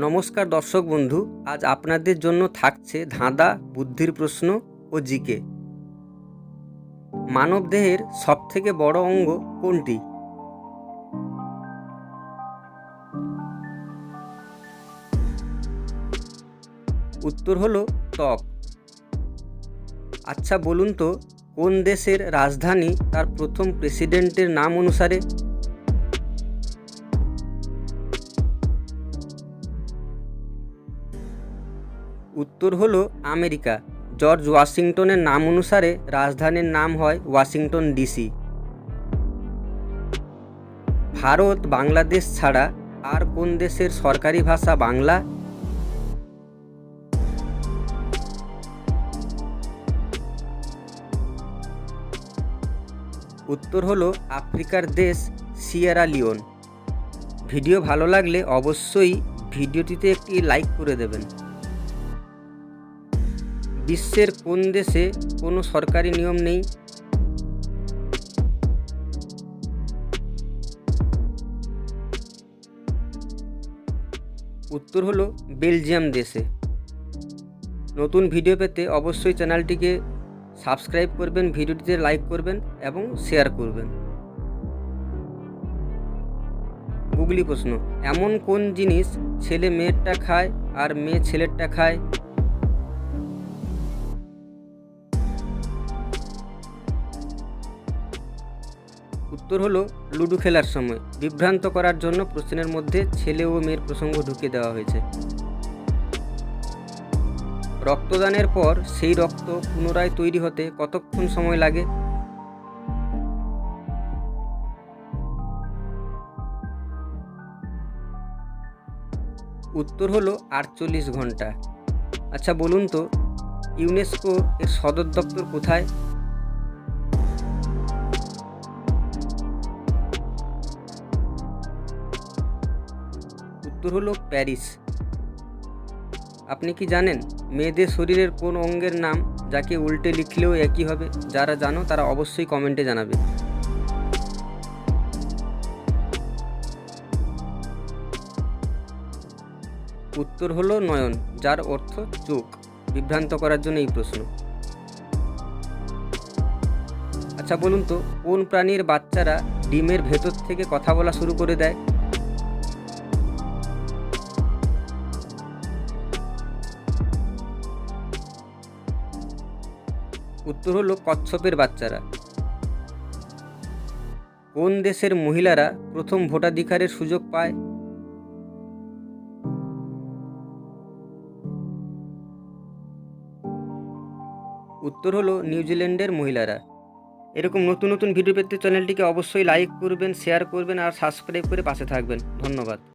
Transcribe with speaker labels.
Speaker 1: নমস্কার দর্শক বন্ধু, আজ আপনাদের জন্য থাকছে ধাঁধা, বুদ্ধির প্রশ্ন ও জিকে। মানব মানবদেহের সবথেকে বড় অঙ্গ কোনটি? উত্তর হলো ত্বক। আচ্ছা বলুন তো, কোন দেশের রাজধানী তার প্রথম প্রেসিডেন্টের নাম অনুসারে উত্তর হল আমেরিকা, জর্জ ওয়াশিংটনের নাম অনুসারে রাজধানীর নাম হয় ওয়াশিংটন ডিসি। ভারত বাংলাদেশ ছাড়া আর কোন দেশের সরকারি ভাষা বাংলা? উত্তর হলো আফ্রিকার দেশ সিয়েরা লিওন। ভিডিও ভালো লাগলে অবশ্যই ভিডিওটিতে একটি লাইক করে দেবেন। বিশ্বের কোন দেশে কোনো সরকারি নিয়ম নেই? উত্তর হলো বেলজিয়াম দেশে। নতুন ভিডিও পেতে অবশ্যই চ্যানেলটিকে সাবস্ক্রাইব করবেন, ভিডিওটিতে লাইক করবেন এবং শেয়ার করবেন। গুগলি প্রশ্ন, এমন কোন জিনিস ছেলে মেয়েরটা খায় আর মেয়ে ছেলেরটা খায়? উত্তর হলো, লুডো খেলার সময়। বিভ্রান্ত করার জন্য প্রশ্নের মধ্যে ছেলে ও মেয়ের প্রসঙ্গ ঢুকিয়ে দেওয়া হয়েছে। রক্তদানের পর সেই রক্ত পুনরায় তৈরি হতে কতক্ষণ সময় লাগে? উত্তর হলো, আটচল্লিশ ঘণ্টা। আচ্ছা বলুন তো, ইউনেস্কো এর সদর দপ্তর কোথায়? উত্তর হলো প্যারিস। আপনি কি জানেন, মেয়েদের শরীরের কোন অঙ্গের নাম যাকে উল্টে লিখলেও একই হবে? যারা জানো, তারা অবশ্যই কমেন্টে জানাবে। উত্তর হলো নয়ন, যার অর্থ চোখ। বিভ্রান্ত করার জন্য এই প্রশ্ন। আচ্ছা বলুন তো, কোন প্রাণীর বাচ্চারা ডিমের ভেতর থেকে কথা বলা শুরু করে দেয়? উত্তর হলো কচ্ছপের বাচ্চারা। কোন দেশের মহিলারা প্রথম ভোটাধিকারের সুযোগ পায়? উত্তর হলো নিউজিল্যান্ডের মহিলারা। এরকম নতুন নতুন ভিডিও পেতে চ্যানেলটিকে অবশ্যই লাইক করবেন, শেয়ার করবেন আর সাবস্ক্রাইব করে পাশে থাকবেন। ধন্যবাদ।